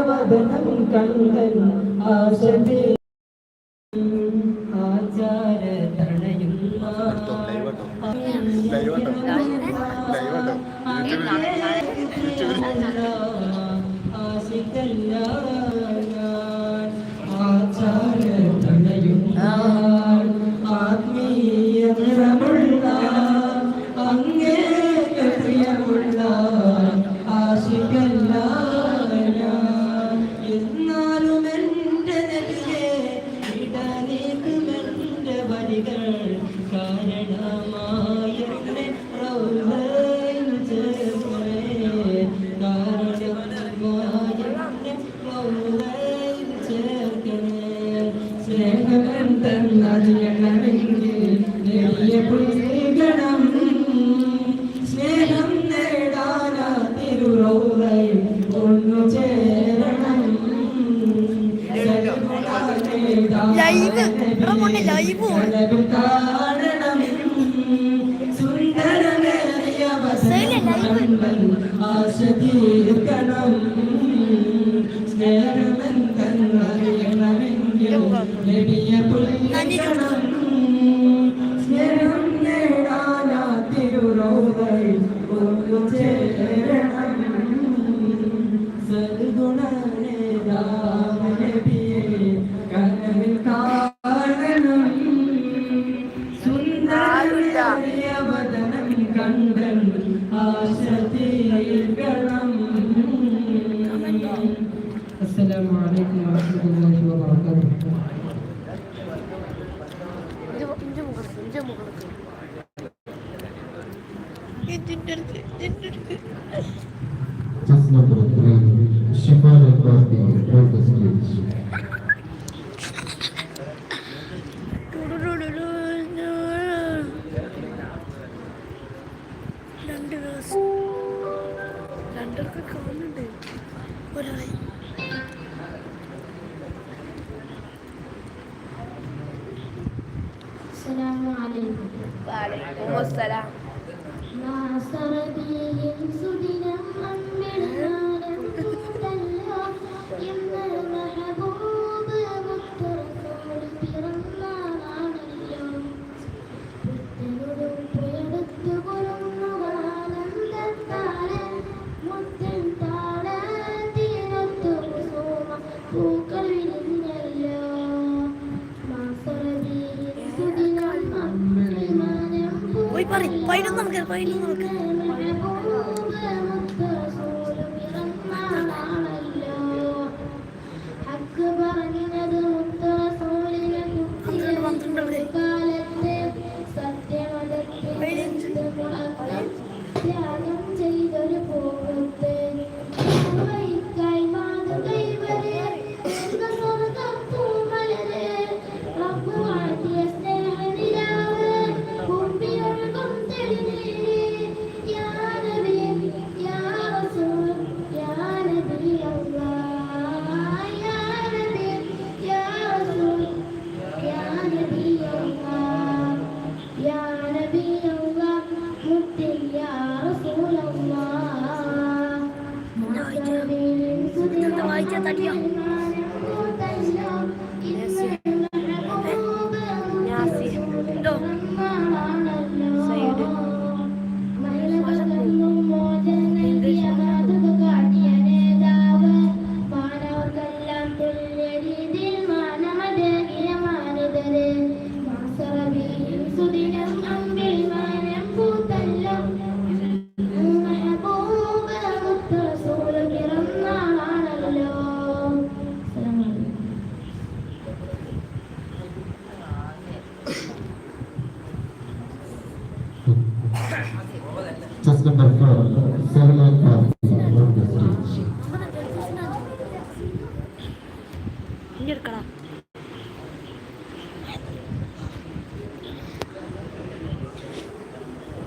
വദനം കണ്ടൻ ആശതി ആചാര തണയുന്ന ലൈവ് ലൈവ് ലൈവ് ലൈവ്. ഇവിടെ ലൈവ് സ്നേഹം നേടാനാ തിരുരോധ السلام عليكم ورحمة الله وبركاته تسلم الشفاء الباقي والتسليم Salam. പോയി പറയും. പതിനൊന്ന് നമുക്ക് പതിനൊന്ന് നമുക്ക്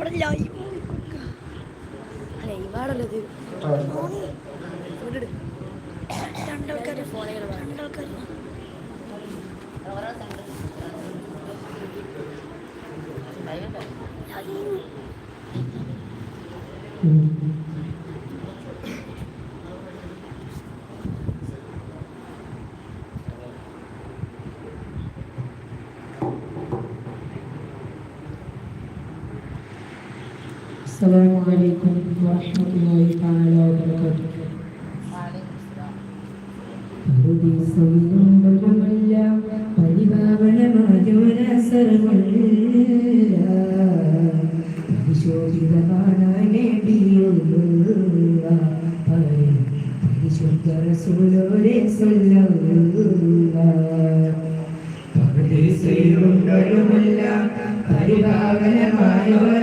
ഇവിടെ ലൈവ് ലൈവാണല്ലത് രണ്ടാൾക്കാർ രണ്ടാൾക്കാർ ലൈവ് warahmatullahi taala wabarakatuh. ദിവസം മൃഗമല്ല പരിഭാവനമായോരസരമല്ല പരിശോധിതമാണ് നബിയുള്ള പരിശുദ്ധ റസൂലോരെ സല്ലല്ല പരിഭാവനമായോര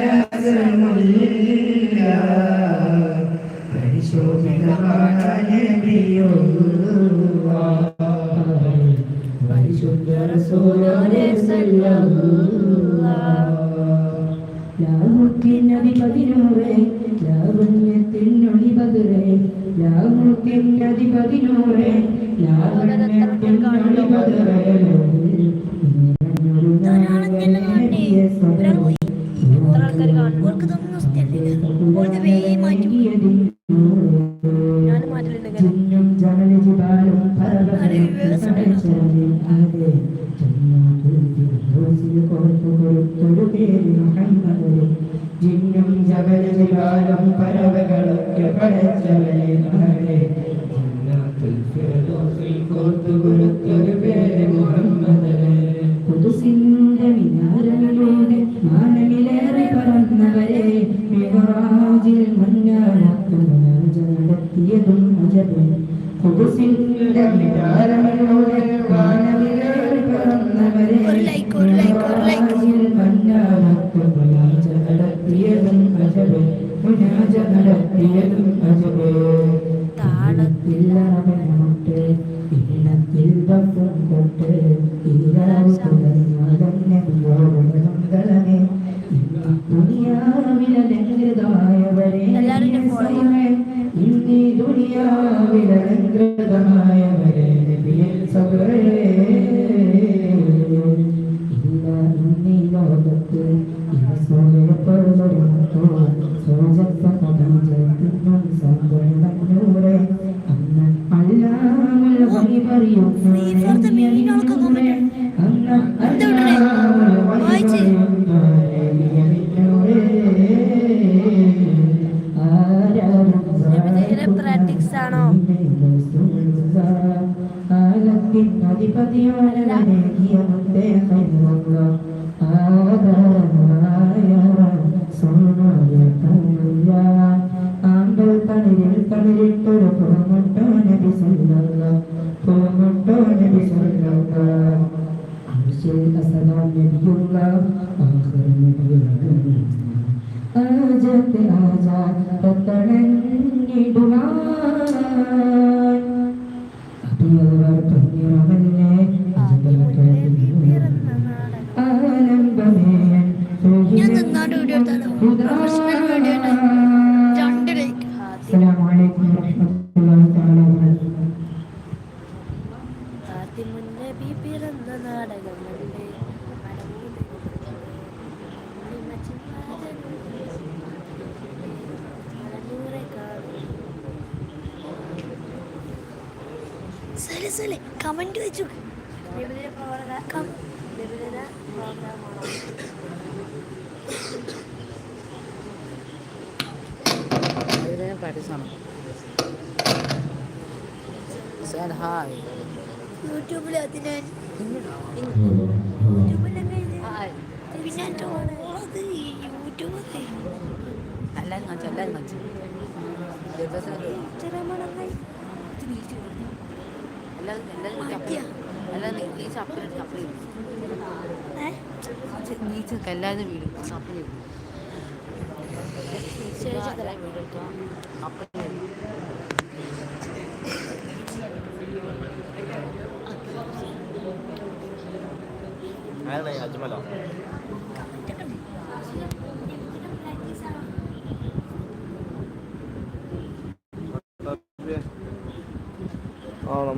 ലാവണ്യത്തിനൊളിപതിരെ ലാഹുക്കിനധിപതിനൂറെ ലാവണ്യത്തിനൊളിപതിരെ എത്ര മുഹമ്മദ് ജിന്നും ജമലജിബാലും പരവകളൊക്കെ പടച്ചവനെ ജന്നാത്തുൽ ഫിർദൗസിൽ കൊടുത്തു കൊടുത്തൊരു പേര് മുഹമ്മദ്. കുതുസിന്റെ മിനാരമിലൂടെ മാനമിലേറെ പറന്നവരെ മിഹറാജിൽ മഞ്ഞാളത്തും നടത്തിയതും അജബ് കുതുസിന്റെ മിനാരമിലൂടെ അവനുമുട്ട് ഈണത്തിൽ തപ്പും കൊട്ട് ഈരാവ് മംഗളമേ. ദുനിയാവിലലങ്കൃതമായവരെ follow ദുനിയാവിലലങ്കൃതമായവരെ സബറേ ഇല്ല ഇന്നി ലോകത്ത് സോജത്ത കടീജത്തിനും സന്തോഷൂറെ സല്ലല്ല അർശിൽ അസലാം നബിയുള്ള ആഖിർ നബിയുള്ള ആജത്ത് ആജാ ഞാൻ നിന്നാണ്ട് വീഡിയോ എടുത്താലോ കമന്റ് വെച്ചു. കം- പ്രോഗ്രാമാണോ ഇതിനെ പ്രാക്ടീസാണ് സാർ ഹായ് യൂട്യൂബിൽ അതിന് പിന്നെ ഓളത് യൂട്യൂബ് എല്ലാവരും കാണിച്ചു എല്ലാവരും കാണിച്ചു എല്ലാവരും എല്ലാവരും നീ വീട് എടുത്തോ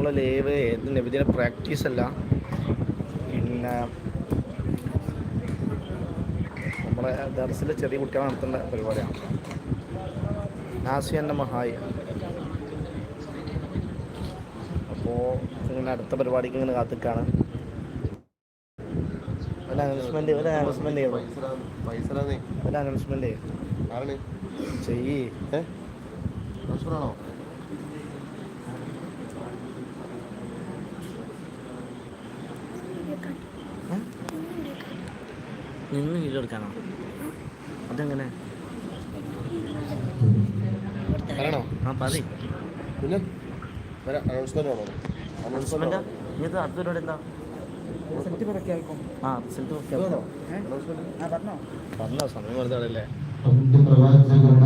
ആ നമ്മളെ ലൈവ് നബിദിന പ്രാക്ടീസ് അല്ല. പിന്നെ നമ്മളെ ദർസിലെ ചെറിയ കുട്ടികൾ നടത്തുന്ന പരിപാടിയാണ്. നാസി എന്റെ മഹായി. അപ്പോൾ ഇങ്ങനെ അടുത്ത പരിപാടിക്ക് ഇങ്ങനെ കാത്തിക്കാണ്. ഒരു അനൗൺസ്മെന്റ് ഒരു അനൗൺസ്മെന്റ് ചെയ്യണം? ഒരു അനൗൺസ്മെന്റ് ചെയ്യും. നിന്ന് വീഡിയോ എടുക്കാനോ അതെങ്ങനെ ആ പതി പിന്നെ വരാം അനൗൺസ്മെന്റ് ആണോ അനൗൺസ്മെന്റ് അനൗൺസ്മെന്റ് ഇങ്ങനത്തെ അടുത്ത പരിപാടി എന്താ റിസൾട്ട് പ്രഖ്യാപിക്കും ആ റിസൾട്ട് പറഞ്ഞോ സമയം വെറുതെ അല്ലേ അന്ത്യപ്രവാചകരുടെ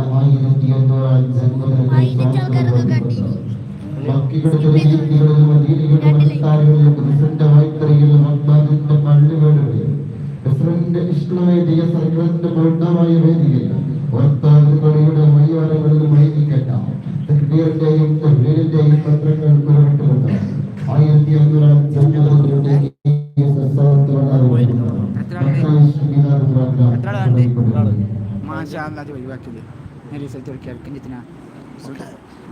ആയിരത്തി ഇഷ്ടമായ സർക്കാരിന്റെ പൂർണമായ വേദിയിൽ വർത്താനുകളിയുടെ മയ്യാറകളിലും ആയിരിക്കട്ട തക്ബീറിന്റെയും തഹ്ലീലിന്റെയും മന്ത്രങ്ങൾ ഉരുവിട്ടുകൊണ്ട് ആയിരത്തി അഞ്ഞൂറാം സത്സവത്തിൽ മാഷാ അല്ലാതെ ഒഴിവാക്കിയത്. റിസൾട്ട് പ്രഖ്യാപിക്കും ജിത്തിന